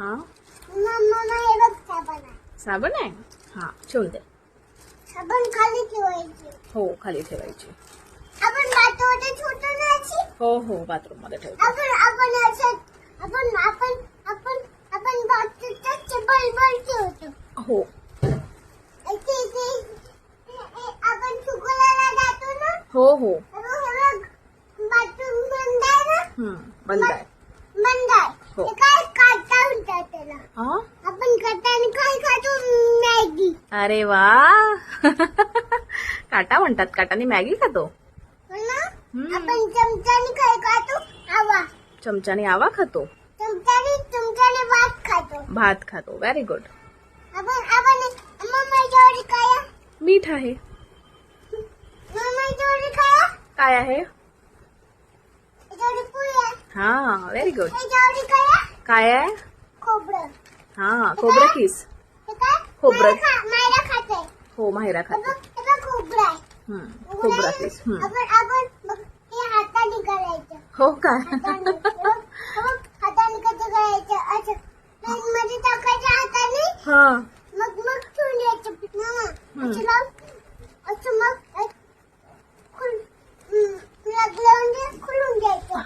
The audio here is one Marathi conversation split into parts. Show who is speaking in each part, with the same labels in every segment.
Speaker 1: हा?
Speaker 2: हे साबण आहे?
Speaker 1: साबण आहे हा ठेवून दे.
Speaker 2: साबण खाली ठेवायची
Speaker 1: हो खाली ठेवायची.
Speaker 2: आपण छोटं नाची
Speaker 1: हो हो बाथरूममध्ये ठेव
Speaker 2: आपण आपण असं आपण आपण आपण आपण बाटोटे बलबल ठेवतो.
Speaker 1: हो.
Speaker 2: आपण शुक्राला जातो ना
Speaker 1: हो हो.
Speaker 2: हे हे बाथरूम बंद आहे. ना
Speaker 1: बंद आहे.
Speaker 2: बंद आहे.
Speaker 1: हो.
Speaker 2: काय?
Speaker 1: हा?
Speaker 2: आपण खाताना काय खातो मॅगी।
Speaker 1: अरे वा काटा म्हणतात काटाने मॅगी खातो?
Speaker 2: ना. आपण चमच्याने काय खातो आवा।
Speaker 1: चमच्याने आवा खातो?
Speaker 2: चमच्याने चमच्याने भात खातो।
Speaker 1: भात खातो व्हेरी गुड
Speaker 2: आपण आपण मम्मा जोडी काय?
Speaker 1: मीठ आहे
Speaker 2: मम्मा जोडी काय?
Speaker 1: काय आहे
Speaker 2: जोडी पुरी आहे
Speaker 1: हा व्हेरी गुड
Speaker 2: जोडी काय आहे?
Speaker 1: काय आहे
Speaker 2: खोबरं
Speaker 1: हा खोबरं किस.
Speaker 2: हे
Speaker 1: खोबरं. हो माहिरा खाते. हम्म खोबरं किस. हम्म.
Speaker 2: हे
Speaker 1: का?
Speaker 2: हे.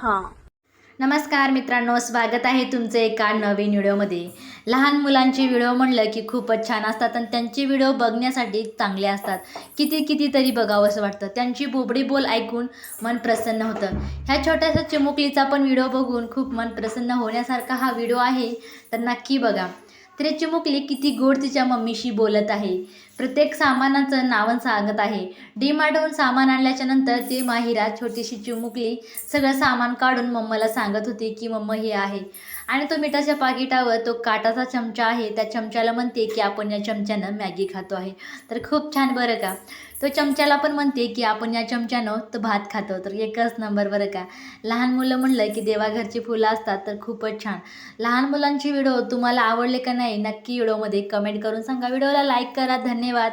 Speaker 2: हे.
Speaker 3: नमस्कार मित्रांनो स्वागत आहे तुमचं एका नवीन व्हिडिओमध्ये. लहान मुलांचे व्हिडिओ म्हणलं की खूपच छान असतात आणि त्यांचे व्हिडिओ बघण्यासाठी चांगले असतात. किती कितीतरी बघावं असं वाटतं. त्यांची बोबडी बोल ऐकून मन प्रसन्न होतं. ह्या छोट्याशा चिमुकलीचा पण व्हिडिओ बघून खूप मन प्रसन्न होण्यासारखा हा व्हिडिओ आहे तर नक्की बघा. तर चिमुकली किती गोड तिच्या मम्मीशी बोलत आहे. प्रत्येक सामानाचं नावन सांगत आहे. डी मार्टहून सामान आणल्याच्या नंतर ते माहिरा छोटीशी चिमुकली सगळं सामान काढून मम्माला सांगत होती की मम्मा हे आहे. आणि तो मिठाच्या पाकिटावर तो काटाचा चमचा आहे. त्या चमच्याला म्हणते की आपण या चमच्यानं मॅगी खातो आहे. तर खूप छान बरं का. तो चमच्याला पण म्हणते की आपण या चमच्यानं तर भात खातो. तर एकच नंबर बरं का? लहान मुलं म्हणलं की देवाघरची फुलं असतात तर खूपच छान. लहान मुलांची व्हिडिओ तुम्हाला आवडले का नाही नक्की व्हिडिओमध्ये कमेंट करून सांगा. व्हिडिओला लाईक करा. धन्यवाद.